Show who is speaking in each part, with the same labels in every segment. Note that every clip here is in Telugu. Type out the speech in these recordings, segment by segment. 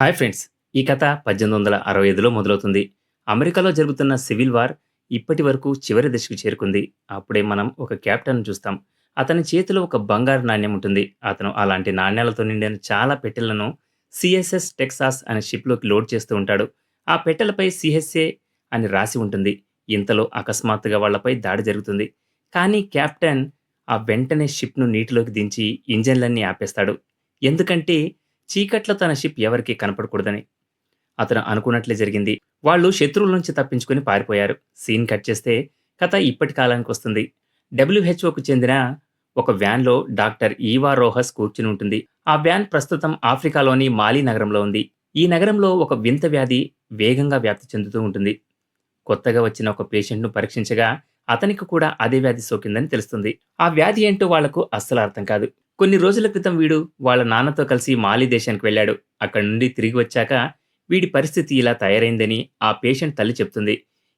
Speaker 1: హాయ్ ఫ్రెండ్స్ ఈ కథ పద్దెనిమిది వందల అరవై ఐదులో మొదలవుతుంది. అమెరికాలో జరుగుతున్న సివిల్ వార్ ఇప్పటి వరకు చివరి దశకు చేరుకుంది. అప్పుడే మనం ఒక క్యాప్టెన్ చూస్తాం. అతని చేతిలో ఒక బంగారు నాణ్యం ఉంటుంది. అతను అలాంటి నాణ్యాలతో నిండిన చాలా పెట్టెలను సిఎస్ఎస్ టెక్సాస్ అనే షిప్లోకి లోడ్ చేస్తూ ఉంటాడు. ఆ పెట్టెలపై సిహెచ్ఏ అని రాసి ఉంటుంది. ఇంతలో అకస్మాత్తుగా వాళ్ళపై దాడి జరుగుతుంది. కానీ క్యాప్టెన్ ఆ వెంటనే షిప్ను నీటిలోకి దించి ఇంజన్లన్నీ ఆపేస్తాడు. ఎందుకంటే చీకట్లో తన షిప్ ఎవరికీ కనపడకూడదని. అతను అనుకున్నట్లే జరిగింది. వాళ్ళు శత్రువుల నుంచి తప్పించుకుని పారిపోయారు. సీన్ కట్ చేస్తే కథ ఇప్పటి కాలానికి వస్తుంది. డబ్ల్యూహెచ్ఓకు చెందిన ఒక వ్యాన్లో డాక్టర్ ఈవా రోహస్ కూర్చుని ఉంటుంది. ఆ వ్యాన్ ప్రస్తుతం ఆఫ్రికాలోని మాలి నగరంలో ఉంది. ఈ నగరంలో ఒక వింత వ్యాధి వేగంగా వ్యాప్తి చెందుతూ ఉంటుంది. కొత్తగా వచ్చిన ఒక పేషెంట్ను పరీక్షించగా అతనికి కూడా అదే వ్యాధి సోకిందని తెలుస్తుంది. ఆ వ్యాధి ఏంటో వాళ్ళకు అస్సలు అర్థం కాదు. కొన్ని రోజుల క్రితం వీడు వాళ్ళ నాన్నతో కలిసి మాలి దేశానికి వెళ్ళాడు. అక్కడి నుండి తిరిగి వచ్చాక వీడి పరిస్థితి ఇలా తయారైందని ఆ పేషెంట్ తల్లి చెప్తుంది.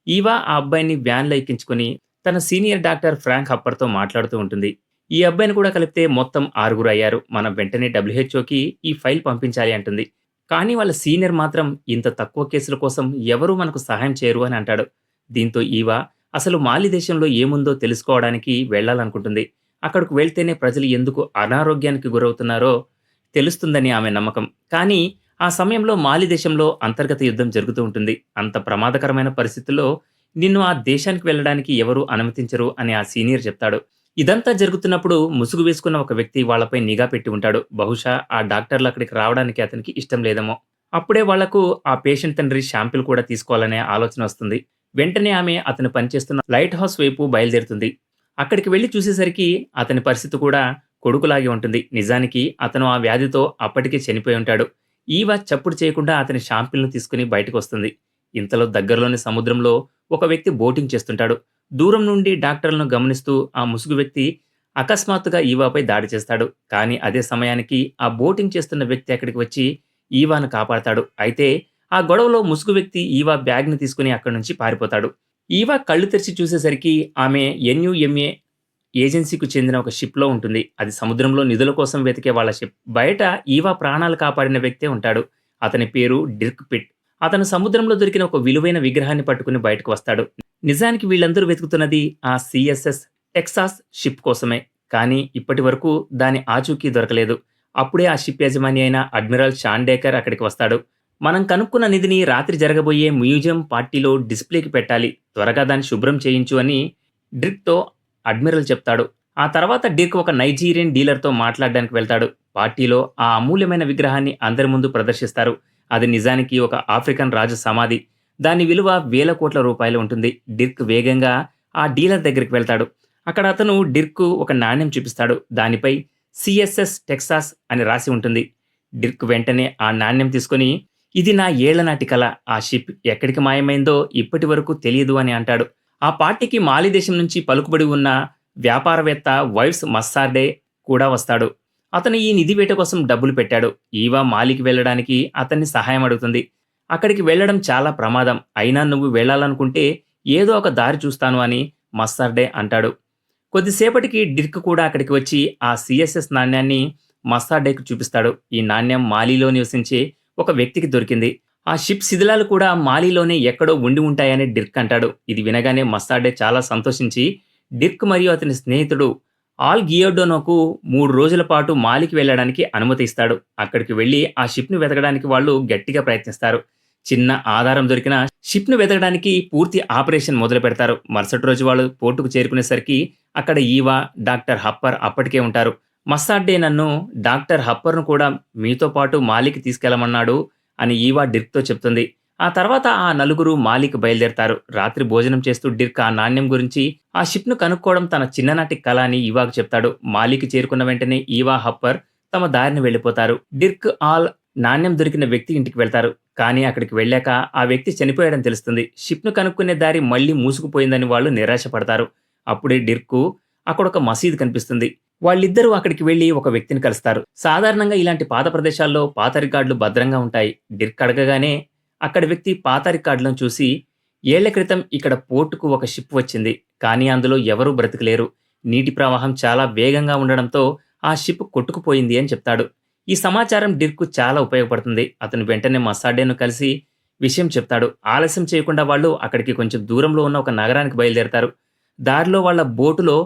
Speaker 1: ఈవా ఆ అబ్బాయిని వ్యాన్లో ఎక్కించుకుని తన సీనియర్ డాక్టర్ ఫ్రాంక్ హప్పర్తో మాట్లాడుతూ ఉంటుంది. ఈ అబ్బాయిని కూడా కలిపితే మొత్తం ఆరుగురు అయ్యారు. మనం వెంటనే డబ్ల్యూహెచ్ఓకి ఈ ఫైల్ పంపించాలి అంటుంది. కానీ వాళ్ళ సీనియర్ మాత్రం ఇంత తక్కువ కేసుల కోసం ఎవరూ మనకు సహాయం చేయరు అని అంటాడు. దీంతో ఈవా అసలు మాలి దేశంలో ఏముందో తెలుసుకోవడానికి వెళ్ళాలనుకుంటుంది. అక్కడికి వెళ్తేనే ప్రజలు ఎందుకు అనారోగ్యానికి గురవుతున్నారో తెలుస్తుందని ఆమె నమ్మకం. కానీ ఆ సమయంలో మాలి దేశంలో అంతర్గత యుద్ధం జరుగుతూ ఉంటుంది. అంత ప్రమాదకరమైన పరిస్థితుల్లో నిన్ను ఆ దేశానికి వెళ్ళడానికి ఎవరు అనుమతించరు అని ఆ సీనియర్ చెప్తాడు. ఇదంతా జరుగుతున్నప్పుడు ముసుగు వేసుకున్న ఒక వ్యక్తి వాళ్ళపై నిఘా పెట్టి ఉంటాడు. బహుశా ఆ డాక్టర్లు అక్కడికి రావడానికి అతనికి ఇష్టం లేదేమో. అప్పుడే వాళ్ళకు ఆ పేషెంట్ తండ్రి షాంపిల్ కూడా తీసుకోవాలనే ఆలోచన వస్తుంది. వెంటనే ఆమె అతను పనిచేస్తున్న లైట్ హౌస్ వైపు బయలుదేరుతుంది. అక్కడికి వెళ్ళి చూసేసరికి అతని పరిస్థితి కూడా కొడుకులాగి ఉంటుంది. నిజానికి అతను ఆ వ్యాధితో అప్పటికే చనిపోయి ఉంటాడు. ఈవ చప్పుడు చేయకుండా అతని షాంపిల్ను తీసుకుని బయటకు వస్తుంది. ఇంతలో దగ్గరలోని సముద్రంలో ఒక వ్యక్తి బోటింగ్ చేస్తుంటాడు. దూరం నుండి డాక్టర్లను గమనిస్తూ ఆ ముసుగు వ్యక్తి అకస్మాత్తుగా ఈవాపై దాడి చేస్తాడు. కానీ అదే సమయానికి ఆ బోటింగ్ చేస్తున్న వ్యక్తి అక్కడికి వచ్చి ఈవాను కాపాడతాడు. అయితే ఆ గొడవలో ముసుగు వ్యక్తి ఈవా బ్యాగ్ని తీసుకుని అక్కడి నుంచి పారిపోతాడు. ఈవా కళ్ళు తెరిచి చూసేసరికి ఆమె ఎన్యుఎంఏ ఏజెన్సీకు చెందిన ఒక షిప్లో ఉంటుంది. అది సముద్రంలో నిధుల కోసం వెతికే వాళ్ళ షిప్. బయట ఈవా ప్రాణాలు కాపాడిన వ్యక్తే ఉంటాడు. అతని పేరు డిర్క్ పిట్. అతను సముద్రంలో దొరికిన ఒక విలువైన విగ్రహాన్ని పట్టుకుని బయటకు వస్తాడు. నిజానికి వీళ్ళందరూ వెతుకుతున్నది ఆ సిఎస్ఎస్ టెక్సాస్ షిప్ కోసమే. కానీ ఇప్పటి వరకు దాని ఆచూకీ దొరకలేదు. అప్పుడే ఆ షిప్ యజమాని అయిన అడ్మిరల్ షాండేకర్ అక్కడికి వస్తాడు. మనం కనుక్కున్న నిధిని రాత్రి జరగబోయే మ్యూజియం పార్టీలో డిస్ప్లేకి పెట్టాలి. త్వరగా దాన్ని శుభ్రం చేయించు అని డ్రిక్తో అడ్మిరల్ చెప్తాడు. ఆ తర్వాత డిర్క్ ఒక నైజీరియన్ డీలర్తో మాట్లాడడానికి వెళ్తాడు. పార్టీలో ఆ అమూల్యమైన విగ్రహాన్ని అందరి ముందు ప్రదర్శిస్తారు. అది నిజానికి ఒక ఆఫ్రికన్ రాజు సమాధి. దాని విలువ వేల కోట్ల రూపాయలు ఉంటుంది. డిర్క్ వేగంగా ఆ డీలర్ దగ్గరికి వెళ్తాడు. అక్కడ అతను డిర్క్ ఒక నాణ్యం చూపిస్తాడు. దానిపై సిఎస్ఎస్ టెక్సాస్ అని రాసి ఉంటుంది. డిర్క్ వెంటనే ఆ నాణ్యం తీసుకొని ఇది నా ఏళ్ళనాటి కళ ఆ షిప్ ఎక్కడికి మాయమైందో ఇప్పటి వరకు తెలియదు అని అంటాడు. ఆ పార్టీకి మాలి దేశం నుంచి పలుకుబడి ఉన్న వ్యాపారవేత్త వైఫ్స్ మస్సార్డే కూడా వస్తాడు. అతను ఈ నిధి వేట కోసం డబ్బులు పెట్టాడు. ఈవా మాలికి వెళ్ళడానికి అతన్ని సహాయం అడుగుతుంది. అక్కడికి వెళ్ళడం చాలా ప్రమాదం. అయినా నువ్వు వెళ్ళాలనుకుంటే ఏదో ఒక దారి చూస్తాను అని మస్సార్డే అంటాడు. కొద్దిసేపటికి డిర్క్ కూడా అక్కడికి వచ్చి ఆ సిఎస్ఎస్ నాణ్యాన్ని మస్సార్డేకు చూపిస్తాడు. ఈ నాణ్యం మాలిలో నివసించే ఒక వ్యక్తికి దొరికింది. ఆ షిప్ శిథిలాలు కూడా మాలిలోనే ఎక్కడో ఉండి ఉంటాయని డిర్క్ అంటాడు. ఇది వినగానే మస్సాడే చాలా సంతోషించి డిర్క్ మరియు అతని స్నేహితుడు ఆల్ గియోడోనోకు మూడు రోజుల పాటు మాలికి వెళ్ళడానికి అనుమతి ఇస్తాడు. అక్కడికి వెళ్ళి ఆ షిప్ను వెతకడానికి వాళ్ళు గట్టిగా ప్రయత్నిస్తారు. చిన్న ఆధారం దొరికిన షిప్ను వెతకడానికి పూర్తి ఆపరేషన్ మొదలు పెడతారు. మరుసటి రోజు వాళ్ళు పోర్టుకు చేరుకునేసరికి అక్కడ ఈవా డాక్టర్ హప్పర్ అప్పటికే ఉంటారు. మస్సాడ్డే నన్ను డాక్టర్ హప్పర్ను కూడా మీతో పాటు మాలికి తీసుకెళ్ళమన్నాడు అని ఈవా డిర్క్తో చెప్తుంది. ఆ తర్వాత ఆ నలుగురు మాలిక్ బయలుదేరతారు. రాత్రి భోజనం చేస్తూ డిర్క్ ఆ నాణ్యం గురించి ఆ షిప్ను కనుక్కోవడం తన చిన్ననాటి కళ అని ఈవాకు చెప్తాడు. మాలికి చేరుకున్న వెంటనే ఈవా హప్పర్ తమ దారిని వెళ్ళిపోతారు. డిర్క్ ఆల్ నాణ్యం దొరికిన వ్యక్తి ఇంటికి వెళ్తారు. కానీ అక్కడికి వెళ్ళాక ఆ వ్యక్తి చనిపోయాడని తెలుస్తుంది. షిప్ను కనుక్కునే దారి మళ్ళీ మూసుకుపోయిందని వాళ్ళు నిరాశపడతారు. అప్పుడే డిర్కు అక్కడ ఒక మసీద్ కనిపిస్తుంది. వాళ్ళిద్దరూ అక్కడికి వెళ్ళి ఒక వ్యక్తిని కలుస్తారు. సాధారణంగా ఇలాంటి పాత ప్రదేశాల్లో పాత రికార్డులు భద్రంగా ఉంటాయి. డిర్క్ అడగగానే అక్కడ వ్యక్తి పాత రికార్డులను చూసి ఏళ్ళ క్రితం ఇక్కడ పోర్టుకు ఒక షిప్ వచ్చింది. కానీ అందులో ఎవరూ బ్రతికలేరు. నీటి ప్రవాహం చాలా వేగంగా ఉండడంతో ఆ షిప్ కొట్టుకుపోయింది అని చెప్తాడు. ఈ సమాచారం డిర్క్ చాలా ఉపయోగపడుతుంది. అతను వెంటనే మసాడేను కలిసి విషయం చెప్తాడు. ఆలస్యం చేయకుండా వాళ్ళు అక్కడికి కొంచెం దూరంలో ఉన్న ఒక నగరానికి బయలుదేరతారు. దారిలో వాళ్ళ బోటులో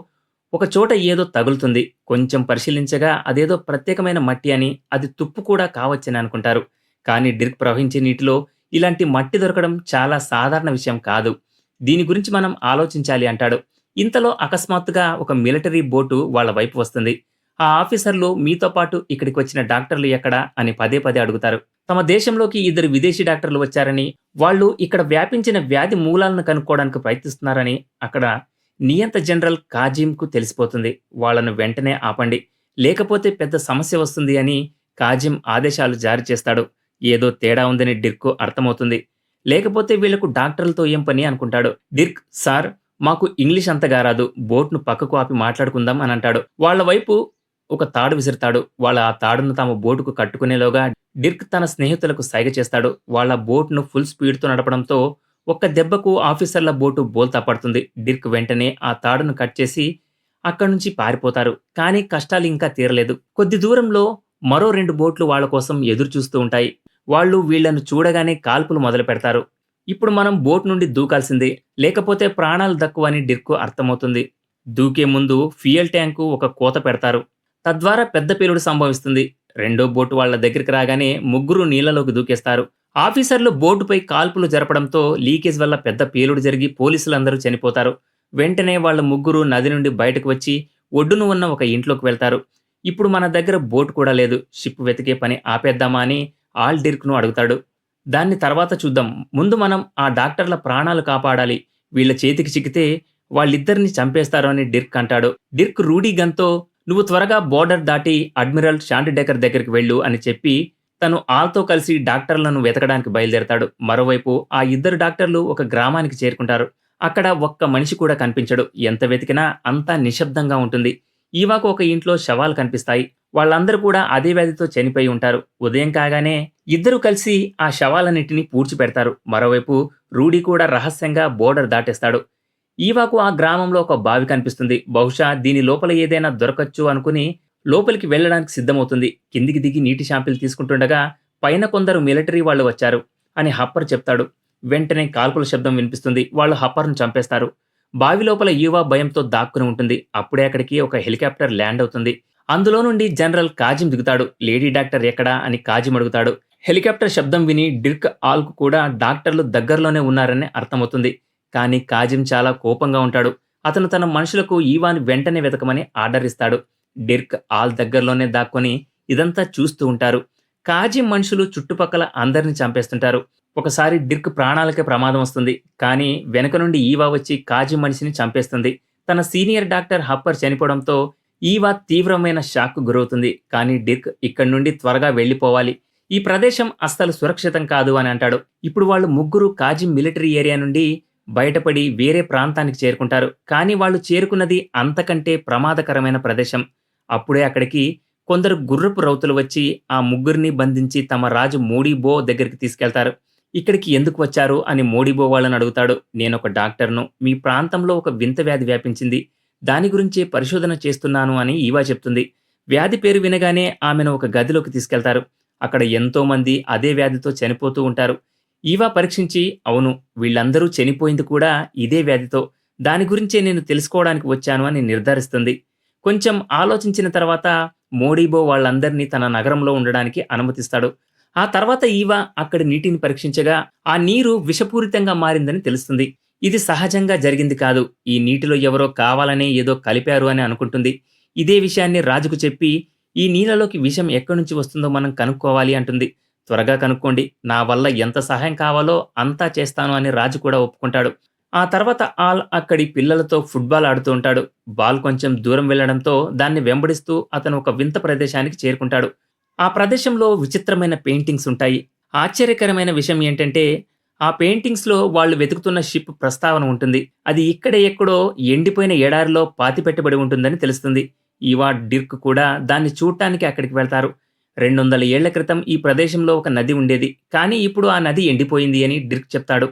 Speaker 1: ఒక చోట ఏదో తగులుతుంది. కొంచెం పరిశీలించగా అదేదో ప్రత్యేకమైన మట్టి అని అది తుప్పు కూడా కావచ్చని అనుకుంటారు. కానీ డిర్క్ ప్రవహించే నీటిలో ఇలాంటి మట్టి దొరకడం చాలా సాధారణ విషయం కాదు. దీని గురించి మనం ఆలోచించాలి అంటాడు. ఇంతలో అకస్మాత్తుగా ఒక మిలిటరీ బోటు వాళ్ళ వైపు వస్తుంది. ఆ ఆఫీసర్లు మీతో పాటు ఇక్కడికి వచ్చిన డాక్టర్లు ఎక్కడా అని పదే పదే అడుగుతారు. తమ దేశంలోకి ఇద్దరు విదేశీ డాక్టర్లు వచ్చారని వాళ్ళు ఇక్కడ వ్యాపించిన వ్యాధి మూలాలను కనుక్కోవడానికి ప్రయత్నిస్తున్నారని అక్కడ నియంత జనరల్ కాజీంకు తెలిసిపోతుంది. వాళ్ళను వెంటనే ఆపండి. లేకపోతే పెద్ద సమస్య వస్తుంది అని కాజిం ఆదేశాలు జారీ చేస్తాడు. ఏదో తేడా ఉందని డిర్క్ అర్థమవుతుంది. లేకపోతే వీళ్ళకు డాక్టర్లతో ఏం పని అనుకుంటాడు. డిర్క్ సార్ మాకు ఇంగ్లీష్ అంతగా రాదు. బోట్ను పక్కకు ఆపి మాట్లాడుకుందాం అని అంటాడు. వాళ్ళ వైపు ఒక తాడు విసురుతాడు. వాళ్ళ ఆ తాడును తమ బోటుకు కట్టుకునేలోగా డిర్క్ తన స్నేహితులకు సైగ చేస్తాడు. వాళ్ళ బోట్ను ఫుల్ స్పీడ్తో నడపడంతో ఒక్క దెబ్బకు ఆఫీసర్ల బోటు బోల్తా పడుతుంది. డిర్క్ వెంటనే ఆ తాడును కట్ చేసి అక్కడి నుంచి పారిపోతారు. కానీ కష్టాలు ఇంకా తీరలేదు. కొద్ది దూరంలో మరో రెండు బోట్లు వాళ్ళ కోసం ఎదురు చూస్తూ ఉంటాయి. వాళ్ళు వీళ్ళను చూడగానే కాల్పులు మొదలు పెడతారు. ఇప్పుడు మనం బోట్ నుండి దూకాల్సిందే. లేకపోతే ప్రాణాలు దక్కువని డిర్కు అర్థమవుతుంది. దూకే ముందు ఫ్యూయల్ ట్యాంకు ఒక కోత పెడతారు. తద్వారా పెద్ద పేలుడు సంభవిస్తుంది. రెండో బోటు వాళ్ళ దగ్గరికి రాగానే ముగ్గురు నీళ్ళలోకి దూకేస్తారు. ఆఫీసర్లు బోటుపై కాల్పులు జరపడంతో లీకేజ్ వల్ల పెద్ద పేలుడు జరిగి పోలీసులందరూ చనిపోతారు. వెంటనే వాళ్ళ ముగ్గురు నది నుండి బయటకు వచ్చి ఒడ్డున ఉన్న ఒక ఇంట్లోకి వెళ్తారు. ఇప్పుడు మన దగ్గర బోట్ కూడా లేదు. షిప్ వెతికే పని ఆపేద్దామా అని ఆల్ డిర్క్ను అడుగుతాడు. దాన్ని తర్వాత చూద్దాం. ముందు మనం ఆ డాక్టర్ల ప్రాణాలు కాపాడాలి. వీళ్ళ చేతికి చిక్కితే వాళ్ళిద్దరిని చంపేస్తారు అని డిర్క్ అంటాడు. డిర్క్ రూడీ గన్తో నువ్వు త్వరగా బోర్డర్ దాటి అడ్మిరల్ షాంటి డెకర్ దగ్గరికి వెళ్ళు అని చెప్పి తను ఆల్తో కలిసి డాక్టర్లను వెతకడానికి బయలుదేరతాడు. మరోవైపు ఆ ఇద్దరు డాక్టర్లు ఒక గ్రామానికి చేరుకుంటారు. అక్కడ ఒక్క మనిషి కూడా కనిపించడు. ఎంత వెతికినా అంతా నిశ్శబ్దంగా ఉంటుంది. ఈవాకు ఒక ఇంట్లో శవాలు కనిపిస్తాయి. వాళ్ళందరూ కూడా అదే వ్యాధితో చనిపోయి ఉంటారు. ఉదయం కాగానే ఇద్దరు కలిసి ఆ శవాలన్నింటినీ పూడ్చిపెడతారు. మరోవైపు రూడీ కూడా రహస్యంగా బోర్డర్ దాటేస్తాడు. ఈవాకు ఆ గ్రామంలో ఒక బావి కనిపిస్తుంది. బహుశా దీని లోపల ఏదైనా దొరకచ్చు అనుకుని లోపలికి వెళ్ళడానికి సిద్ధమవుతుంది. కిందికి దిగి నీటి షాంపిల్ తీసుకుంటుండగా పైన కొందరు మిలిటరీ వాళ్ళు వచ్చారు అని హప్పర్ చెప్తాడు. వెంటనే కాల్పుల శబ్దం వినిపిస్తుంది. వాళ్ళు హప్పర్ను చంపేస్తారు. బావి లోపల యువ భయంతో దాక్కుని ఉంటుంది. అప్పుడే అక్కడికి ఒక హెలికాప్టర్ ల్యాండ్ అవుతుంది. అందులో నుండి జనరల్ కాజిం దిగుతాడు. లేడీ డాక్టర్ ఎక్కడా అని కాజిం అడుగుతాడు. హెలికాప్టర్ శబ్దం విని డిర్క్ ఆల్కు కూడా డాక్టర్లు దగ్గరలోనే ఉన్నారని అర్థమవుతుంది. కానీ కాజిం చాలా కోపంగా ఉంటాడు. అతను తన మనుషులకు ఈవాన్ వెంటనే వెతకమని ఆర్డర్ ఇస్తాడు. డిర్క్ ఆల్ దగ్గరలోనే దాక్కొని ఇదంతా చూస్తూ ఉంటారు. కాజీ మనుషులు చుట్టుపక్కల అందరిని చంపేస్తుంటారు. ఒకసారి డిర్క్ ప్రాణాలకే ప్రమాదం వస్తుంది. కానీ వెనక నుండి ఈవా వచ్చి కాజీ మనిషిని చంపేస్తుంది. తన సీనియర్ డాక్టర్ హప్పర్ చనిపోవడంతో ఈవా తీవ్రమైన షాక్ గురవుతుంది. కానీ డిర్క్ ఇక్కడి నుండి త్వరగా వెళ్ళిపోవాలి. ఈ ప్రదేశం అస్సలు సురక్షితం కాదు అని అంటాడు. ఇప్పుడు వాళ్ళు ముగ్గురు కాజీ మిలిటరీ ఏరియా నుండి బయటపడి వేరే ప్రాంతానికి చేరుకుంటారు. కానీ వాళ్ళు చేరుకున్నది అంతకంటే ప్రమాదకరమైన ప్రదేశం. అప్పుడే అక్కడికి కొందరు గుర్రపు రౌతులు వచ్చి ఆ ముగ్గురిని బంధించి తమ రాజు మోడీబో దగ్గరికి తీసుకెళ్తారు. ఇక్కడికి ఎందుకు వచ్చారు అని మోడీబో వాళ్ళని అడుగుతాడు. నేను ఒక డాక్టర్ను. మీ ప్రాంతంలో ఒక వింత వ్యాధి వ్యాపించింది. దాని గురించే పరిశోధన చేస్తున్నాను అని ఈవా చెప్తుంది. వ్యాధి పేరు వినగానే ఆమెను ఒక గదిలోకి తీసుకెళ్తారు. అక్కడ ఎంతోమంది అదే వ్యాధితో చనిపోతూ ఉంటారు. ఈవా పరీక్షించి అవును వీళ్ళందరూ చనిపోయింది కూడా ఇదే వ్యాధితో. దాని గురించే నేను తెలుసుకోవడానికి వచ్చాను అని నిర్ధారిస్తుంది. కొంచెం ఆలోచించిన తర్వాత మోడీబో వాళ్ళందరినీ తన నగరంలో ఉండడానికి అనుమతిస్తాడు. ఆ తర్వాత ఈవా అక్కడి నీటిని పరీక్షించగా ఆ నీరు విషపూరితంగా మారిందని తెలుస్తుంది. ఇది సహజంగా జరిగింది కాదు. ఈ నీటిలో ఎవరో కావాలనే ఏదో కలిపారు అని అనుకుంటుంది. ఇదే విషయాన్ని రాజుకు చెప్పి ఈ నీళ్ళలోకి విషం ఎక్కడి నుంచి వస్తుందో మనం కనుక్కోవాలి అంటుంది. త్వరగా కనుక్కోండి. నా వల్ల ఎంత సహాయం కావాలో అంతా చేస్తాను అని రాజు కూడా ఒప్పుకుంటాడు. ఆ తర్వాత ఆల్ అక్కడి పిల్లలతో ఫుట్బాల్ ఆడుతూ ఉంటాడు. బాల్ కొంచెం దూరం వెళ్ళడంతో దాన్ని వెంబడిస్తూ అతను ఒక వింత ప్రదేశానికి చేరుకుంటాడు. ఆ ప్రదేశంలో విచిత్రమైన పెయింటింగ్స్ ఉంటాయి. ఆశ్చర్యకరమైన విషయం ఏంటంటే ఆ పెయింటింగ్స్లో వాళ్ళు వెతుకుతున్న షిప్ ప్రస్తావన ఉంటుంది. అది ఇక్కడ ఎక్కడో ఎండిపోయిన ఎడారిలో పాతిపెట్టబడి ఉంటుందని తెలుస్తుంది. ఇవా డిర్క్ కూడా దాన్ని చూడటానికి అక్కడికి వెళ్తారు. రెండు వందల ఏళ్ళ క్రితం ఈ ప్రదేశంలో ఒక నది ఉండేది. కానీ ఇప్పుడు ఆ నది ఎండిపోయింది అని డిర్క్ చెప్తాడు.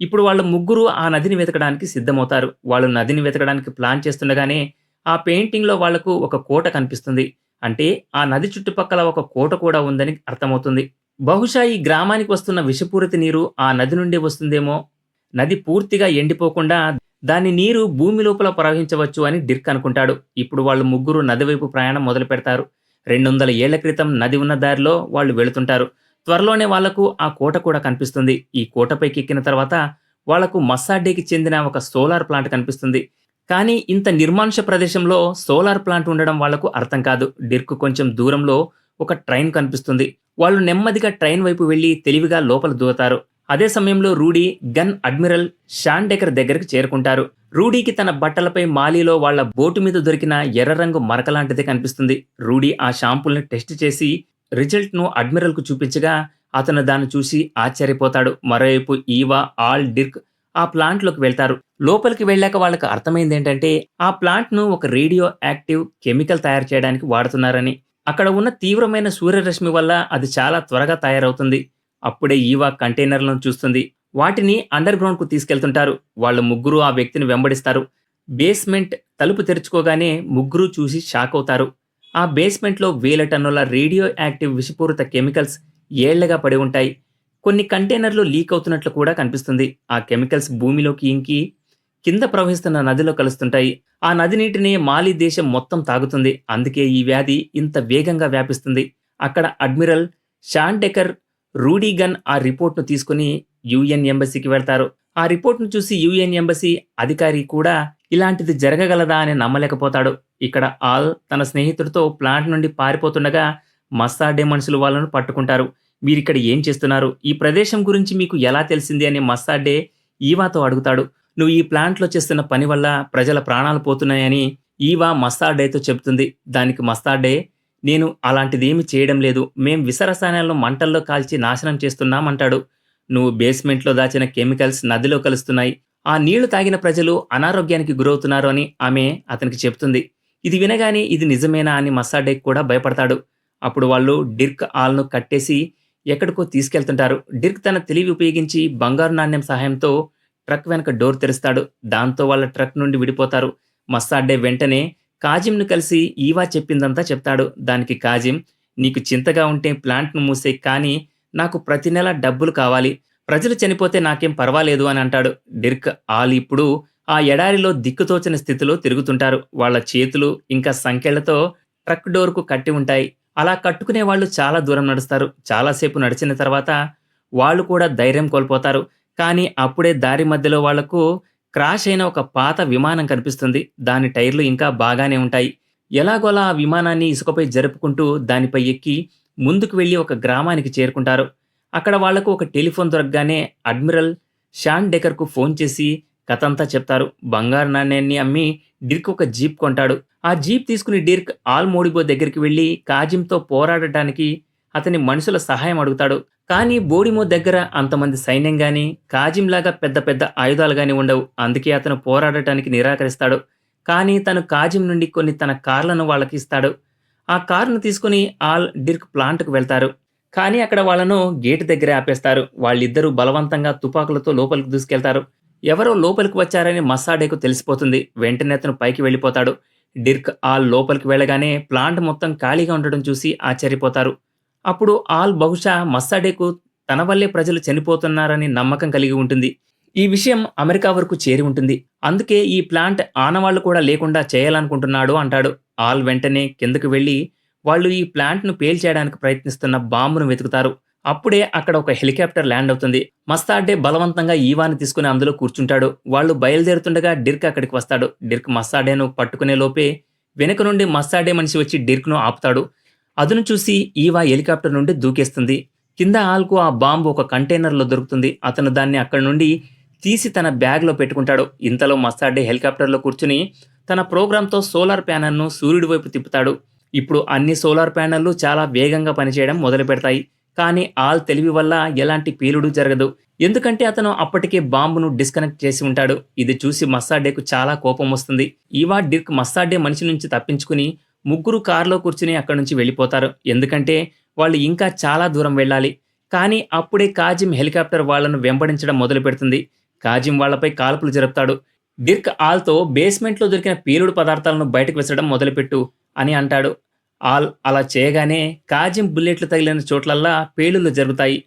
Speaker 1: ఇప్పుడు వాళ్ళ ముగ్గురు ఆ నదిని వెతకడానికి సిద్ధమవుతారు. వాళ్ళు నదిని వెతకడానికి ప్లాన్ చేస్తుండగానే ఆ పెయింటింగ్లో వాళ్ళకు ఒక కోట కనిపిస్తుంది. అంటే ఆ నది చుట్టుపక్కల ఒక కోట కూడా ఉందని అర్థమవుతుంది. బహుశా ఈ గ్రామానికి వస్తున్న విషపూరిత నీరు ఆ నది నుండి వస్తుందేమో? నది పూర్తిగా ఎండిపోకుండా దాని నీరు భూమి లోపల ప్రవహించవచ్చు అని డిర్క్ అనుకుంటాడు. ఇప్పుడు వాళ్ళు ముగ్గురు నది వైపు ప్రయాణం మొదలు పెడతారు రెండు వందల ఏళ్ళ క్రితం నది ఉన్న దారిలో వాళ్ళు వెళుతుంటారు. త్వరలోనే వాళ్ళకు ఆ కోట కూడా కనిపిస్తుంది. ఈ కోటపైకి ఎక్కిన తర్వాత వాళ్ళకు మస్సాడేకి చెందిన ఒక సోలార్ ప్లాంట్ కనిపిస్తుంది. కానీ ఇంత నిర్మానుష ప్రదేశంలో సోలార్ ప్లాంట్ ఉండడం వాళ్ళకు అర్థం కాదు. డిర్క్ కొంచెం దూరంలో ఒక ట్రైన్ కనిపిస్తుంది. వాళ్ళు నెమ్మదిగా ట్రైన్ వైపు వెళ్ళి తెలివిగా లోపల దూతారు అదే సమయంలో రూడీ గన్ అడ్మిరల్ షాన్ దగ్గరికి చేరుకుంటారు. రూడీకి తన బట్టలపై మాలీలో వాళ్ళ బోటు మీద దొరికిన ఎర్ర రంగు మరక లాంటిదే కనిపిస్తుంది. రూడీ ఆ షాంపుల్ని టెస్ట్ చేసి రిజల్ట్ను అడ్మిరల్కు చూపించగా అతను దాన్ని చూసి ఆశ్చర్యపోతాడు. మరోవైపు ఈవా ఆల్ డిర్క్ ఆ ప్లాంట్లోకి వెళ్తారు. లోపలికి వెళ్ళాక వాళ్ళకి అర్థమైంది ఏంటంటే ఆ ప్లాంట్ను ఒక రేడియో యాక్టివ్ కెమికల్ తయారు చేయడానికి వాడుతున్నారని. అక్కడ ఉన్న తీవ్రమైన సూర్యరశ్మి వల్ల అది చాలా త్వరగా తయారవుతుంది. అప్పుడే ఈవా కంటైనర్లను చూస్తుంది. వాటిని అండర్ గ్రౌండ్కు తీసుకెళ్తుంటారు. వాళ్ళు ముగ్గురు ఆ వ్యక్తిని వెంబడిస్తారు. బేస్మెంట్ తలుపు తెరుచుకోగానే ముగ్గురు చూసి షాక్ అవుతారు. ఆ బేస్మెంట్లో వేల టన్నుల రేడియో యాక్టివ్ విషపూరిత కెమికల్స్ ఏళ్ళగా పడి ఉంటాయి. కొన్ని కంటైనర్లు లీక్ అవుతున్నట్లు కూడా కనిపిస్తుంది. ఆ కెమికల్స్ భూమిలోకి ఇంకి కింద ప్రవహిస్తున్న నదిలో కలుస్తుంటాయి. ఆ నది నీటిని మాలి దేశం మొత్తం తాగుతుంది. అందుకే ఈ వ్యాధి ఇంత వేగంగా వ్యాపిస్తుంది. అక్కడ అడ్మిరల్ షాన్ డెకర్ రూడీగన్ ఆ రిపోర్ట్ను తీసుకుని యుఎన్ ఎంబసీకి వెళ్తారు. ఆ రిపోర్ట్ను చూసి యుఎన్ ఎంబసీ అధికారి కూడా ఇలాంటిది జరగగలదా అని నమ్మలేకపోతాడు. ఇక్కడ ఆల్ తన స్నేహితుడితో ప్లాంట్ నుండి పారిపోతుండగా మస్సాడే మనుషులు వాళ్ళను పట్టుకుంటారు. మీరిక్కడ ఏం చేస్తున్నారు? ఈ ప్రదేశం గురించి మీకు ఎలా తెలిసింది? అని మస్సాడే ఈవాతో అడుగుతాడు. నువ్వు ఈ ప్లాంట్లో చేస్తున్న పని వల్ల ప్రజల ప్రాణాలు పోతున్నాయని ఈవా మస్తార్డేతో చెబుతుంది. దానికి మస్తార్డే నేను అలాంటిదేమీ చేయడం లేదు. మేం విసరసాయనాలను మంటల్లో కాల్చి నాశనం చేస్తున్నామంటాడు. నువ్వు బేస్మెంట్లో దాచిన కెమికల్స్ నదిలో కలుస్తున్నాయి. ఆ నీళ్ళు తాగిన ప్రజలు అనారోగ్యానికి గురవుతున్నారు అని ఆమె అతనికి చెప్తుంది. ఇది వినగానే ఇది నిజమేనా అని మస్సాడేక్ కూడా భయపడతాడు. అప్పుడు వాళ్ళు డిర్క్ ఆల్ను కట్టేసి ఎక్కడికో తీసుకెళ్తుంటారు. డిర్క్ తన తెలివి ఉపయోగించి బంగారు నాణ్యం సహాయంతో ట్రక్ వెనక డోర్ తెరుస్తాడు. దాంతో వాళ్ళ ట్రక్ నుండి విడిపోతారు. మస్సాడ్డే వెంటనే కాజింను కలిసి ఈవా చెప్పిందంతా చెప్తాడు. దానికి కాజిం నీకు చింతగా ఉంటే ప్లాంట్ను మూసే కానీ నాకు ప్రతి నెల డబ్బులు కావాలి. ప్రజలు చనిపోతే నాకేం పర్వాలేదు అని అంటాడు. డిర్క్ ఆల్ ఇప్పుడు ఆ ఎడారిలో దిక్కుతోచని స్థితిలో తిరుగుతుంటారు. వాళ్ళ చేతులు ఇంకా సంఖ్యలతో ట్రక్ డోర్కు కట్టి ఉంటాయి. అలా కట్టుకునే వాళ్ళు చాలా దూరం నడుస్తారు. చాలాసేపు నడిచిన తర్వాత వాళ్ళు కూడా ధైర్యం కోల్పోతారు. కానీ అప్పుడే దారి మధ్యలో వాళ్ళకు క్రాష్ అయిన ఒక పాత విమానం కనిపిస్తుంది. దాని టైర్లు ఇంకా బాగానే ఉంటాయి. ఎలాగోలా ఆ విమానాన్ని ఇసుకపై జరుపుకుంటూ దానిపై ఎక్కి ముందుకు వెళ్ళి ఒక గ్రామానికి చేరుకుంటారు. అక్కడ వాళ్ళకు ఒక టెలిఫోన్ దొరకగానే అడ్మిరల్ షాన్ డెకర్కు ఫోన్ చేసి కథంతా చెప్తారు. బంగారు నాణ్యాన్ని అమ్మి డిర్క్ ఒక జీప్ కొంటాడు. ఆ జీప్ తీసుకుని డిర్క్ ఆల్ మోడిబో దగ్గరికి వెళ్ళి కాజింతో పోరాడటానికి అతని మనుషుల సహాయం అడుగుతాడు. కానీ బోడిమో దగ్గర అంతమంది సైన్యం గాని కాజింలాగా పెద్ద పెద్ద ఆయుధాలు గాని ఉండవు. అందుకే అతను పోరాడటానికి నిరాకరిస్తాడు. కానీ తను కాజిం నుండి కొన్ని తన కార్లను వాళ్ళకి ఇస్తాడు. ఆ కారును తీసుకుని ఆల్ డిర్క్ ప్లాంట్కు వెళ్తారు. కానీ అక్కడ వాళ్ళను గేట్ దగ్గర ఆపేస్తారు. వాళ్ళిద్దరూ బలవంతంగా తుపాకులతో లోపలికి దూసుకెళ్తారు. ఎవరో లోపలికి వచ్చారని మస్సాడేకు తెలిసిపోతుంది. వెంటనే అతను పైకి వెళ్ళిపోతాడు. డిర్క్ ఆల్ లోపలికి వెళ్ళగానే ప్లాంట్ మొత్తం ఖాళీగా ఉండడం చూసి ఆశ్చర్యపోతారు. అప్పుడు ఆల్ బహుశా మస్సాడేకు తన వల్లే ప్రజలు చనిపోతున్నారని నమ్మకం కలిగి ఉంటుంది. ఈ విషయం అమెరికా వరకు చేరి ఉంటుంది. అందుకే ఈ ప్లాంట్ ఆనవాళ్ళు కూడా లేకుండా చేయాలనుకుంటున్నాడు అంటాడు. ఆల్ వెంటనే కిందకు వెళ్ళి వాళ్ళు ఈ ప్లాంట్ను పేల్చేయడానికి ప్రయత్నిస్తున్న బాంబును వెతుకుతారు. అప్పుడే అక్కడ ఒక హెలికాప్టర్ ల్యాండ్ అవుతుంది. మస్తాడే బలవంతంగా ఈవాని తీసుకుని అందులో కూర్చుంటాడు. వాళ్ళు బయలుదేరుతుండగా డిర్క్ అక్కడికి వస్తాడు. డిర్క్ మస్తాడేను పట్టుకునే లోపే వెనుక నుండి మస్తాడే మనిషి వచ్చి డిర్క్ను ఆపుతాడు. అదును చూసి ఈవా హెలికాప్టర్ నుండి దూకేస్తుంది. కింద ఆల్కు ఆ బాంబు ఒక కంటైనర్లో దొరుకుతుంది. అతను దాన్ని అక్కడి నుండి తీసి తన బ్యాగ్లో పెట్టుకుంటాడు. ఇంతలో మస్తాడే హెలికాప్టర్లో కూర్చుని తన ప్రోగ్రాంతో సోలార్ ప్యానల్ను సూర్యుడి వైపు తిప్పుతాడు. ఇప్పుడు అన్ని సోలార్ ప్యానెళ్ళు చాలా వేగంగా పనిచేయడం మొదలు పెడతాయి. కానీ ఆల్ తెలివి వల్ల ఎలాంటి పేలుడు జరగదు. ఎందుకంటే అతను అప్పటికే బాంబును డిస్కనెక్ట్ చేసి ఉంటాడు. ఇది చూసి మస్సాడేకు చాలా కోపం వస్తుంది. ఈవా డిర్క్ మస్సాడే మనిషి నుంచి తప్పించుకుని ముగ్గురు కారులో కూర్చుని అక్కడి నుంచి వెళ్ళిపోతారు. ఎందుకంటే వాళ్ళు ఇంకా చాలా దూరం వెళ్ళాలి. కానీ అప్పుడే కాజిం హెలికాప్టర్ వాళ్ళను వెంబడించడం మొదలు పెడుతుంది కాజిం వాళ్ళపై కాల్పులు జరుపుతాడు. డిర్క్ ఆల్తో బేస్మెంట్లో దొరికిన పేలుడు పదార్థాలను బయటకు విసరడం మొదలుపెట్టు అని అంటాడు. ఆల్ అలా చేయగానే కాజిం బుల్లెట్లు తగిలిన చోట్లల్లా పేలుళ్ళు జరుగుతాయి.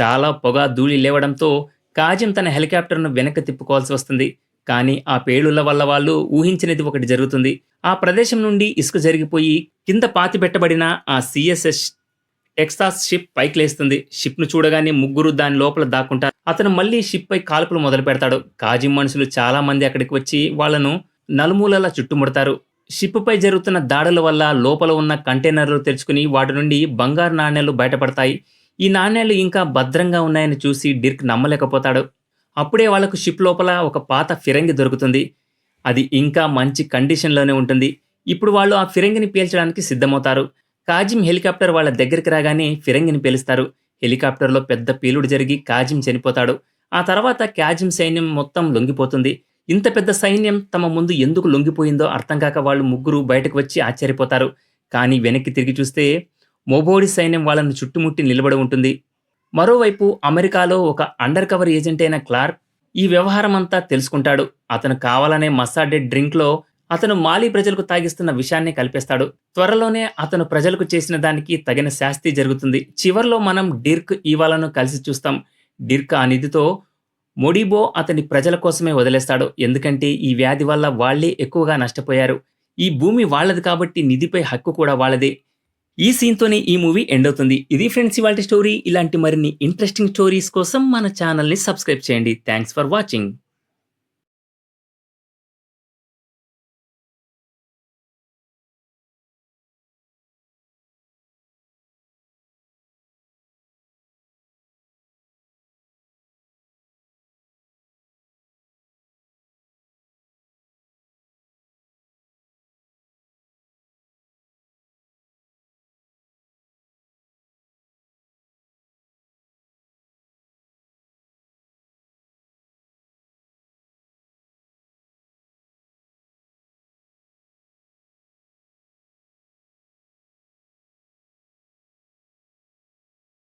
Speaker 1: చాలా పొగ ధూళి లేవడంతో కాజిం తన హెలికాప్టర్ను వెనక్కి తిప్పుకోవాల్సి వస్తుంది. కానీ ఆ పేలుళ్ళ వల్ల వాళ్ళు ఊహించినది ఒకటి జరుగుతుంది. ఆ ప్రదేశం నుండి ఇసుక జరిగిపోయి కింద పాతి పెట్టబడిన ఆ సిఎస్ఎస్ టెక్సాస్ షిప్ పైకి లేస్తుంది షిప్ను చూడగానే ముగ్గురు దాని లోపల దాక్కుంటారు. అతను మళ్ళీ షిప్ పై కాల్పులు మొదలు పెడతాడు. కాజీ మనుషులు చాలా మంది అక్కడికి వచ్చి వాళ్ళను నలుమూలలా చుట్టుముడతారు. షిప్ పై జరుగుతున్న దాడుల వల్ల లోపల ఉన్న కంటైనర్లు తెరుచుకుని వాటి నుండి బంగారు నాణేలు బయటపడతాయి. ఈ నాణేలు ఇంకా భద్రంగా ఉన్నాయని చూసి డిర్క్ నమ్మలేకపోతాడు. అప్పుడే వాళ్ళకు షిప్ లోపల ఒక పాత ఫిరంగి దొరుకుతుంది. అది ఇంకా మంచి కండిషన్లోనే ఉంటుంది. ఇప్పుడు వాళ్ళు ఆ ఫిరంగిని పేల్చడానికి సిద్ధమవుతారు. కాజిం హెలికాప్టర్ వాళ్ళ దగ్గరికి రాగానే ఫిరంగిని పేలుస్తారు. హెలికాప్టర్లో పెద్ద పీలుడు జరిగి కాజిం చనిపోతాడు. ఆ తర్వాత కాజిం సైన్యం మొత్తం లొంగిపోతుంది. ఇంత పెద్ద సైన్యం తమ ముందు ఎందుకు లొంగిపోయిందో అర్థం కాక వాళ్ళు ముగ్గురు బయటకు వచ్చి ఆశ్చర్యపోతారు. కానీ వెనక్కి తిరిగి చూస్తే మోబోడి సైన్యం వాళ్ళను చుట్టుముట్టి నిలబడి ఉంటుంది. మరోవైపు అమెరికాలో ఒక అండర్ కవర్ ఏజెంట్ అయిన క్లార్క్ ఈ వ్యవహారం అంతా తెలుసుకుంటాడు. అతను కావాలనే మసాడెడ్ డ్రింక్లో అతను మాలి ప్రజలకు తాగిస్తున్న విషయాన్ని కల్పిస్తాడు. త్వరలోనే అతను ప్రజలకు చేసిన దానికి తగిన శాస్తి జరుగుతుంది. చివర్లో మనం డిర్క్ ఇవాళను కలిసి చూస్తాం. డిర్క్ ఆ నిధితో మొడిబో అతని ప్రజల కోసమే వదిలేస్తాడు. ఎందుకంటే ఈ వ్యాధి వల్ల వాళ్ళే ఎక్కువగా నష్టపోయారు. ఈ భూమి వాళ్ళది కాబట్టి నిధిపై హక్కు కూడా వాళ్ళదే. ఈ సీన్తోనే ఈ మూవీ ఎండ్ అవుతుంది. ఇది ఫ్రెండ్స్ ఇవాళ స్టోరీ. ఇలాంటి మరిన్ని ఇంట్రెస్టింగ్ స్టోరీస్ కోసం మన ఛానల్ని సబ్స్క్రైబ్ చేయండి. Thanks for watching.